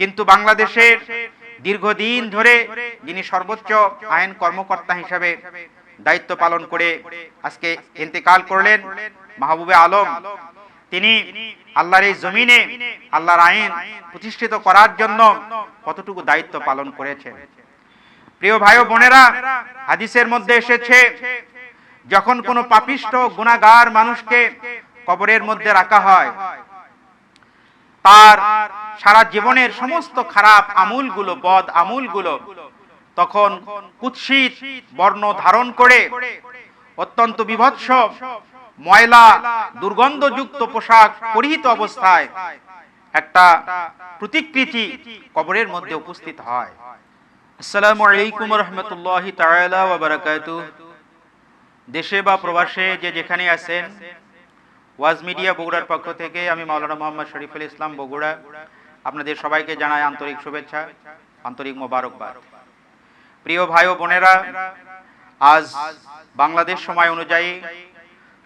কিন্তু বাংলাদেশের দীর্ঘদিন ধরে যিনি সর্বোচ্চ আইন কর্মকর্তা হিসাবে দায়িত্ব পালন করে আজকে ইন্তেকাল করলেন মাহবুবে আলম। তিনি আল্লাহর এই জমিনে, আল্লাহর আইন প্রতিষ্ঠিত করার জন্য কতটুকু দায়িত্ব পালন করেছেন। প্রিয় ভাই বোনেরা, হাদিসের মধ্যে এসেছে, যখন কোনো পাপিষ্ট গুণাগার মানুষকে কবরের মধ্যে রাখা হয় তার সারা জীবনের সমস্ত খারাপ আমুলগুলো, বদ আমুলগুলো তখন কুৎসিত বর্ণ ধারণ করে অত্যন্ত বিভৎস ময়লা দুর্গন্ধযুক্ত পোশাক পরিহিত অবস্থায় একটা প্রতিকৃতি কবরের মধ্যে উপস্থিত হয়। আসসালামু আলাইকুম রহমতুল্লাহ তাআলা দেশে বা প্রবাসে যে যেখানে আছেন ওয়াজ মিডিয়া বগুড়ার পক্ষ থেকে আমি মাওলানা মোহাম্মদ শরীফুল ইসলাম বগুড়া। আপনাদের সবাইকে জানাই আন্তরিক শুভেচ্ছা, আন্তরিক মোবারকবাদ। প্রিয় ভাই ও বোনেরা, আজ বাংলাদেশ সময় অনুযায়ী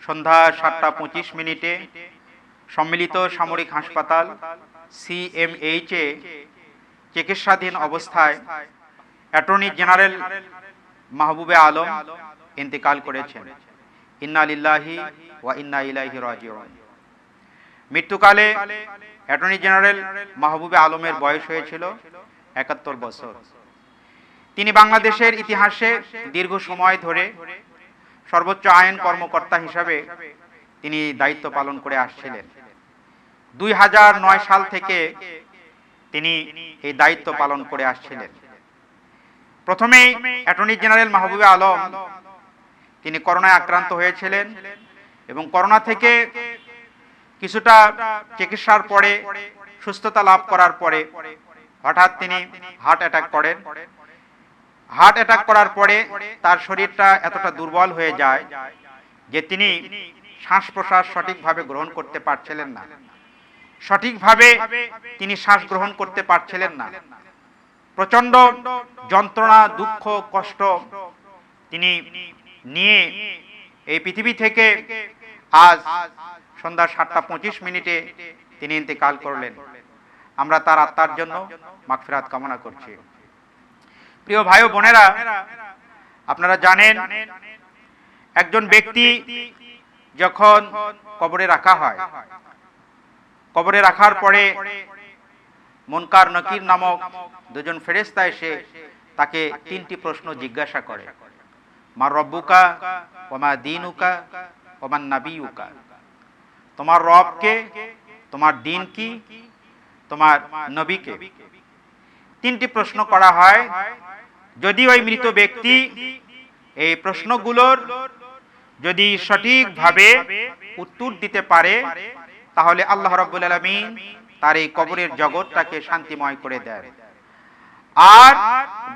সন্ধ্যা সাতটা পঁচিশ মিনিটে সম্মিলিত সামরিক হাসপাতাল সিএমএইচ এ চিকিৎসাধীন অবস্থায় অ্যাটর্নি জেনারেল মাহবুবে আলম ইন্তেকাল করেছেন। ইন্না লিল্লাহি ওয়া ইন্না ইলাইহি রাজিউন। মৃত্যুকালে অ্যাটর্নি জেনারেল মাহবুবে আলমের বয়স হয়েছিল একাত্তর বছর। তিনি বাংলাদেশের ইতিহাসে দীর্ঘ সময় ধরে সর্বোচ্চ আইন কর্মকর্তা হিসাবে তিনি দায়িত্ব পালন করে আসছিলেন। দুই হাজার নয় সাল থেকে তিনি এই দায়িত্ব পালন করে আসছিলেন। প্রথমেই অ্যাটর্নি জেনারেল মাহবুবে আলম তিনি করোনায় আক্রান্ত হয়েছিলেন এবং করোনা থেকে কিছুটা চিকিৎসার পরে সুস্থতা লাভ করার পরে হঠাৎ তিনি হার্ট অ্যাটাক করেন। হার্ট অ্যাটাক করার পরে তার শরীরটা এতটা দুর্বল হয়ে যায় যে তিনি শ্বাস প্রশ্বাস সঠিকভাবে গ্রহণ করতে পারছিলেন না। সঠিকভাবে তিনি শ্বাস গ্রহণ করতে পারছিলেন না। প্রচণ্ড যন্ত্রণা, দুঃখ, কষ্ট তিনি নিয়ে এই পৃথিবী থেকে আজ সন্ধ্যা সাতটা পঁচিশ মিনিটে তিনি ইন্তেকাল করলেন। আমরা তার আত্মার জন্য মাগফিরাত কামনা করছি। প্রিয় ভাই ও বোনেরা, আপনারা জানেন, একজন ব্যক্তি যখন কবরে রাখা হয়, কবরে রাখার পরে মনকার নকির নামক দুজন ফেরেস্তা এসে তাকে তিনটি প্রশ্ন জিজ্ঞাসা করে। মা রব্বুকা, ওমা দিনুকা, ওমান নাবিউকা তোমার রবকে, তোমার দিন কি তোমার নবীকে। তিনটি প্রশ্ন করা হয়। যদি ওই মৃত ব্যক্তি এই প্রশ্নগুলোর যদি সঠিকভাবে উত্তর দিতে পারে, তাহলে আল্লাহ রাব্বুল আলামিন তার এই কবরের জগৎটাকে শান্তিময় করে দেয় আর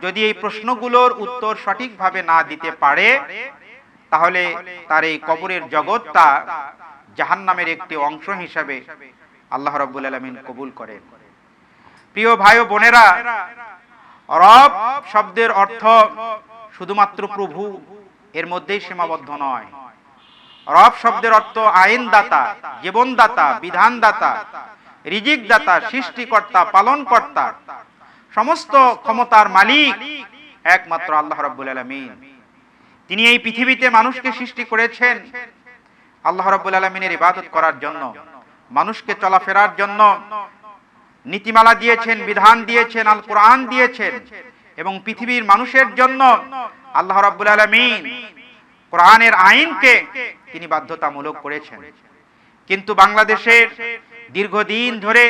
যদি এই প্রশ্নগুলোর উত্তর সঠিকভাবে না দিতে পারে, তাহলে তার এই কবরের জগৎটা জাহান্নামের একটি অংশ হিসাবে আল্লাহ রাব্বুল আলামিন কবুল করেন। প্রিয় ভাই ও বোনেরা, রব শব্দের অর্থ শুধুমাত্র প্রভু, এর মধ্যেই সীমাবদ্ধ নয়। রব শব্দের অর্থ আইনদাতা, জীবনদাতা, বিধানদাতা রিজিক দাতা সৃষ্টিকর্তা, পালনকর্তা সমস্ত ক্ষমতার মালিক একমাত্র আল্লাহ রাব্বুল আলামিন। তিনি এই পৃথিবীতে মানুষকে সৃষ্টি করেছেন আল্লাহ রাব্বুল আলামিনের ইবাদত করার জন্য, মানুষকে চলাফেরার জন্য। নীতিমালা দিয়েছেন, বিধান দিয়েছেন আল কোরআন দিয়েছেন এবং পৃথিবীর মানুষের জন্য আল্লাহ রাব্বুল আলামিন কোরআনের আইনকে তিনি বাধ্যতামূলক করেছেন। কিন্তু বাংলাদেশের দীর্ঘদিন ধরে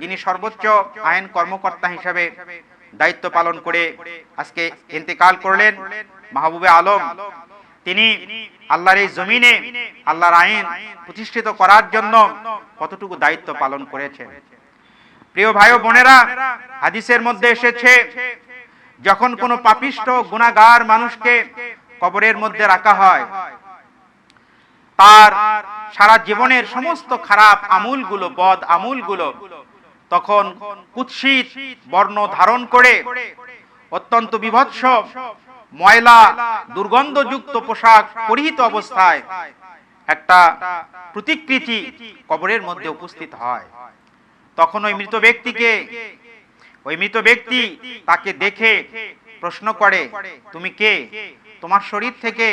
যিনি সর্বোচ্চ আইন কর্মকর্তা হিসাবে দায়িত্ব পালন করে আজকে ইন্তেকাল করলেন মাহবুবে আলম। তিনি আল্লাহর এই জমিনে, আল্লাহর আইন প্রতিষ্ঠিত করার জন্য কতটুকু দায়িত্ব পালন করেছেন। প্রিয় ভাই বোনেরা, হাদিসের মধ্যে এসেছে, যখন কোনো পাপিষ্ট গুণাগার মানুষকে কবরের মধ্যে রাখা হয়, তার সারা জীবনের সমস্ত খারাপ আমুলগুলো, বদ আমুলগুলো তখন কুৎসিত বর্ণ ধারণ করে অত্যন্ত বিভৎস ময়লা দুর্গন্ধযুক্ত পোশাক পরিহিত অবস্থায় একটা প্রতিকৃতি কবরের মধ্যে উপস্থিত হয়। তখন ওই মৃত ব্যক্তিকে, ওই মৃত ব্যক্তি তাকে দেখে প্রশ্ন করে, তুমি কে? তোমার শরীর থেকে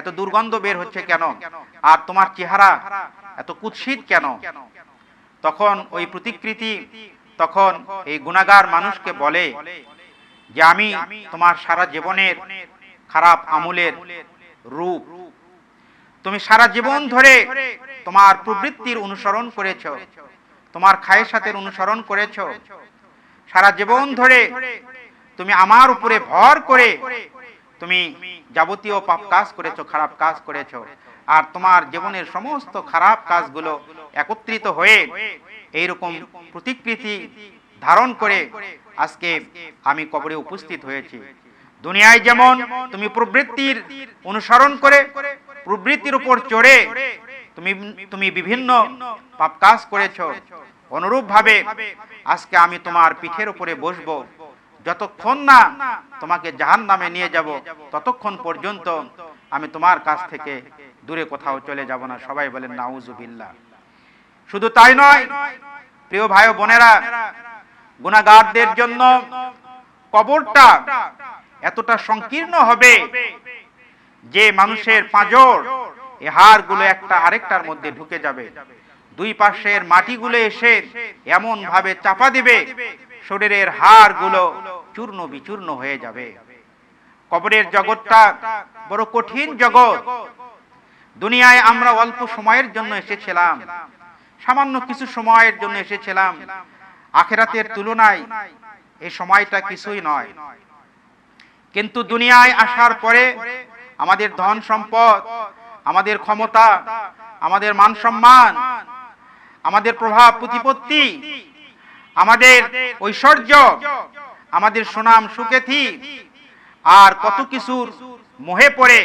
এত দুর্গন্ধ বের হচ্ছে কেন? আর তোমার চেহারা এত কুৎসিত কেন? তখন ওই প্রতিকৃতি তখন এই গুণাগার মানুষকে বলে যে আমি তোমার সারা জীবনের খারাপ আমলের রূপ। তুমি সারা জীবন ধরে তোমার প্রবৃত্তির অনুসরণ করেছ, তোমার খায়ের সাথে অনুসরণ করেছ। সারা জীবন ধরে তুমি আমার উপরে ভর করে তুমি যাবতীয় পাপ কাজ করেছ, খারাপ কাজ করেছ, আর তোমার জীবনের সমস্ত খারাপ কাজগুলো একত্রিত হয়ে এইরকম প্রতিকৃতি ধারণ করে আজকে আমি কবরে উপস্থিত হয়েছি। দুনিয়ায় যেমন তুমি প্রবৃত্তির অনুসরণ করে, প্রবৃত্তির উপর চড়ে তুমি তুমি বিভিন্ন পাপ কাজ করেছ অনুরূপ ভাবে আজকে আমি তোমার পিঠের উপরে বসবো। যতক্ষণ না তোমাকে জাহান নামে নিয়ে যাব, ততক্ষণ পর্যন্ত আমি তোমার কাছ থেকে দূরে কোথাও চলে যাব না। সবাই বলেন নাউজুবিল্লাহ শুধু তাই নয়, প্রিয় ভাই বোনেরা গুণাগারদের জন্য কবরটা এতটা সংকীর্ণ হবে যে মানুষের পাঁজর, এ হাড়গুলো একটা আরেকটার মধ্যে ঢুকে যাবে। দুই পাশের মাটিগুলো এসে এমন ভাবে চাপা দিবে শরীরের হাড়গুলো চূর্ণ বিচূর্ণ হয়ে যাবে। কবরের জগৎটা বড় কঠিন জগৎ। দুনিয়ায় আমরা অল্প সময়ের জন্য এসেছিলাম। সামান্য কিছু সময়ের জন্য এসেছিলাম। আখেরাতের তুলনায় এই সময়টা কিছুই নয়। কিন্তু দুনিয়ায় আসার পরে আমাদের ধন সম্পদ, আমাদের ক্ষমতা, আমাদের মান সম্মান, আমাদের প্রভাব, প্রতিপত্তি আমাদের ঐশ্বর্য, আমাদের সুনাম সুকেথি আর কত কিছুর মোহে পড়ে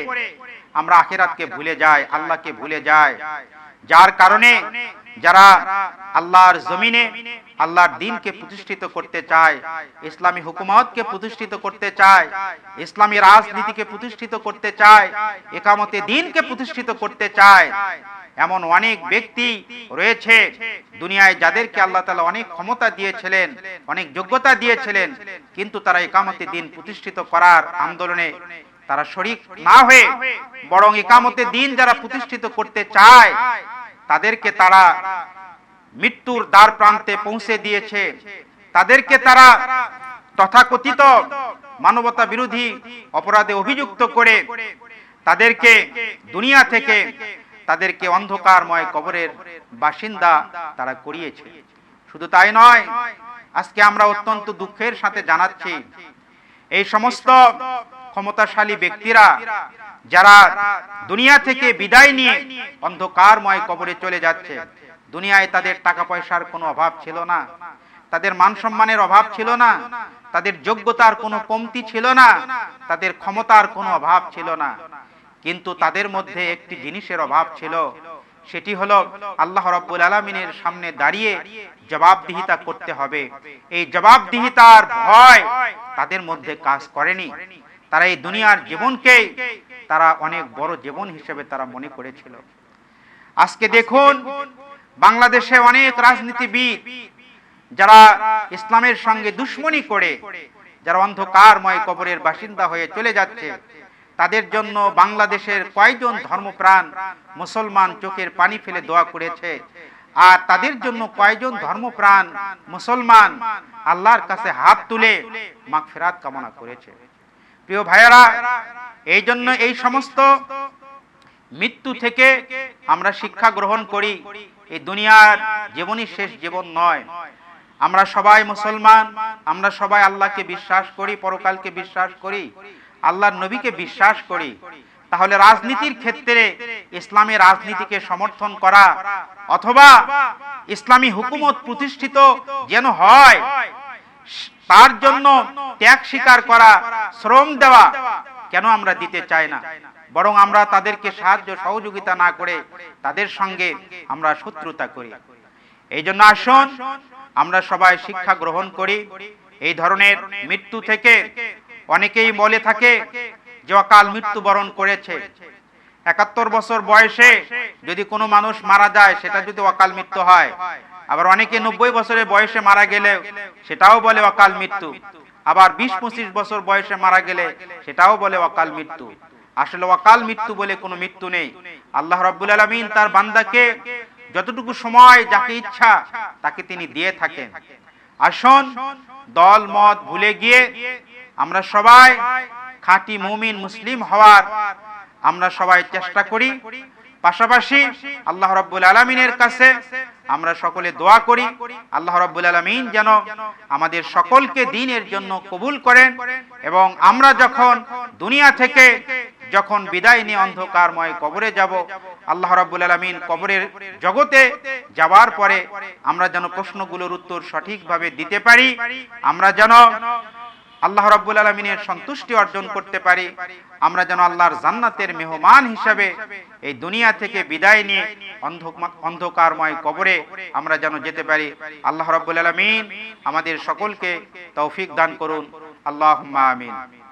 আমরা আখেরাতকে ভুলে যাই, আল্লাহকে ভুলে যাই। যার কারণে যারা আল্লাহর জমিনে, আল্লাহর দিনকে প্রতিষ্ঠিত করতে চায়, ইসলামী হুকুমতকে প্রতিষ্ঠিত করতে চায়, ইসলামী রাজনীতিকে প্রতিষ্ঠিত করতে চায়, একামতে দিনকে প্রতিষ্ঠিত করতে চায় এমন অনেক ব্যক্তি রয়েছে দুনিয়ায় যাদেরকে আল্লাহ তালা অনেক ক্ষমতা দিয়েছিলেন, অনেক যোগ্যতা দিয়েছিলেন, কিন্তু তারা একামতে দিন প্রতিষ্ঠিত করার আন্দোলনে তারা শরিক না হয়ে বরং একামতে দিন যারা প্রতিষ্ঠিত করতে চায়, তাদেরকে তারা মৃত্যুর দ্বার প্রান্তে পৌঁছে দিয়েছে। তাদেরকে তারা তথাকথিত মানবতা বিরোধী অপরাধে অভিযুক্ত করে তাদেরকে দুনিয়া থেকে তাদেরকে অন্ধকারময় কবরের বাসিন্দা তারা করিয়েছে। শুধু তাই নয়, আজকে আমরা অত্যন্ত দুঃখের সাথে জানাচ্ছি, এই সমস্ত ক্ষমতাশালী ব্যক্তিরা যারা দুনিয়া থেকে বিদায় নিয়ে অন্ধকারময় কবরে চলে যাচ্ছে, দুনিয়ায় তাদের টাকা পয়সার কোনো অভাব ছিল না, তাদের মান সম্মানের অভাব ছিল না, তাদের যোগ্যতার কোনো কমতি ছিল না, তাদের ক্ষমতার কোনো অভাব ছিল না। কিন্তু তাদের মধ্যে একটি জিনিসের অভাব ছিল। সেটি হলো আল্লাহ রব্বুল আলমিনের সামনে দাঁড়িয়ে জবাবদিহিতা করতে হবে। এই জবাবদিহিতার ভয় তাদের মধ্যে কাজ করেনি। তারা এই দুনিয়ার জীবনকে তারা অনেক বড় জীবন হিসেবে তারা মনে করেছিল। আজকে দেখুন, বাংলাদেশে অনেক রাজনীতিবিদ যারা ইসলামের সঙ্গে দুশ্মনী করে, যারা অন্ধকারময় কবরের বাসিন্দা হয়ে চলে যাচ্ছে তাদের জন্য বাংলাদেশের কয়জন ধর্মপ্রাণ মুসলমান চোখের পানি ফেলে দোয়া করেছে? আর তাদের জন্য কয়জন ধর্মপ্রাণ মুসলমান আল্লাহর কাছে হাত তুলে মাগফিরাত কামনা করেছে? প্রিয় ভাইয়েরা, এই জন্য এই সমস্ত মৃত্যু থেকে আমরা শিক্ষা গ্রহণ করি। এই দুনিয়ার জীবনই শেষ জীবন নয়। আমরা সবাই মুসলমান, আমরা সবাই আল্লাহকে বিশ্বাস করি, পরকালকে বিশ্বাস করি। আল্লাহর নবীকে বিশ্বাস করি। তাহলে রাজনীতির ক্ষেত্রে ইসলামী রাজনীতিকে সমর্থন করা অথবা ইসলামী হুকুমত প্রতিষ্ঠিত যেন হয়, তার জন্য ত্যাগ স্বীকার করা, শ্রম দেওয়া কেন আমরা দিতে চাই না? বরং আমরা তাদেরকে সাহায্য, সহযোগিতা না করে তাদের সঙ্গে আমরা শত্রুতা করি। এই জন্য আসুন আমরা সবাই শিক্ষা গ্রহণ করি। এই ধরনের মৃত্যু থেকে অনেকেই বলে থাকে যে অকাল মৃত্যুবরণ করেছে। একাত্তর বছর বয়সে যদি কোনো মানুষ মারা যায়, সেটা যদি অকাল মৃত্যু হয়। আবার অনেকে নব্বই বছরের বয়সে মারা গেলে সেটাও বলে অকাল মৃত্যু। আবার বিশ, পঁচিশ বছর বয়সে মারা গেলে সেটাও বলে অকাল মৃত্যু। আসলে অকাল মৃত্যু বলে কোনো মৃত্যু নেই। আল্লাহ রাব্বুল আলামিন তার বান্দাকে যতটুকু সময়, যাকে ইচ্ছা, তাকে তিনি দিয়ে থাকেন। আসুন, দল, মত ভুলে গিয়ে আমরা সবাই খাঁটি মুমিন মুসলিম হওয়ার আমরা সবাই চেষ্টা করি। পাশাপাশি আল্লাহ রাব্বুল আলামিনের কাছে আমরা সকলে দোয়া করি। আল্লাহ রাব্বুল আলামিন যেন আমাদের সকলকে দিনের জন্য কবুল করেন এবং আমরা যখন দুনিয়া থেকে যখন বিদায় নিয়ে অন্ধকারময় কবরে যাব, আল্লাহ রাব্বুল আলামিন কবরের জগতে যাওয়ার পরে আমরা যেন প্রশ্নগুলোর উত্তর সঠিকভাবে দিতে পারি। আমরা যেন আল্লাহ রাব্বুল আলমিনের সন্তুষ্টি অর্জন করতে পারি। আমরা যেন আল্লাহর জান্নাতের মেহমান হিসাবে এই দুনিয়া থেকে বিদায় নিয়ে অন্ধ- অন্ধকারময় কবরে আমরা যেন যেতে পারি। আল্লাহ রাব্বুল আলমিন আমাদের সকলকে তৌফিক দান করুন। আল্লাহ আমিন।